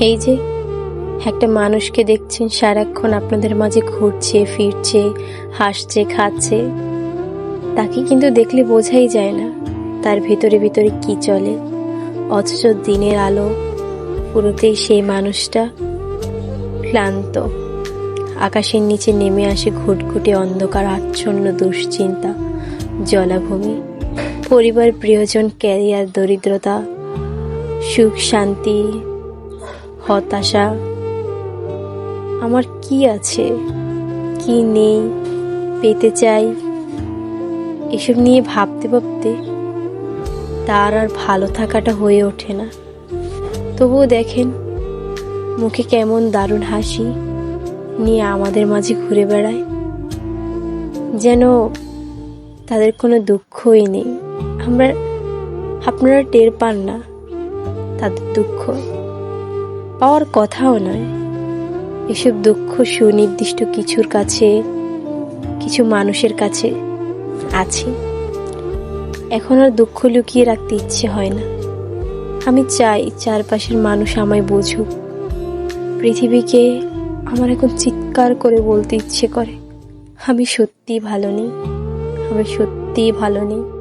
এই যে, একটা মানুষকে দেখছেন সারাক্ষণ আপনাদের মাঝে ঘুরছে, ফিরছে, হাসছে, খাচ্ছে। তাকে কিন্তু দেখলে বোঝাই যায় না তার ভেতরে ভেতরে কি চলে। অথচ দিনের আলো পুরোতেই সেই মানুষটা ক্লান্ত। আকাশের নিচে নেমে আসে ঘুটঘুটে অন্ধকার, আচ্ছন্ন দুশ্চিন্তা, জলাভূমি। পরিবার, প্রিয়জন, ক্যারিয়ার, দরিদ্রতা, সুখ, শান্তি হতাশা। আমার কি আছে? কি নেই? পেতে চাই? এসব নিয়ে ভাবতে ভাবতে তার আর ভালো থাকাটা হয়ে ওঠে না। তবুও দেখেন, মুখে কেমন দারুণ হাসি নিয়ে আমাদের মাঝে ঘুরে বেড়ায়। যেন তাদের কোনো দুঃখই নেই। আমরা, আপনারা টের পান না, তাদের দুঃখ। পাওয়ার কথাও নয়। এসব দুঃখ সুনির্দিষ্ট কিছুর কাছে, কিছু মানুষের কাছে আছে। এখন আর দুঃখ লুকিয়ে রাখতে ইচ্ছে হয় না। আমি চাই চারপাশের মানুষ আমায় বুঝুক। পৃথিবীকে আমার এখন চিৎকার করে বলতে ইচ্ছে করে। আমি সত্যিই ভালো নেই। আমি সত্যিই ভালো নেই।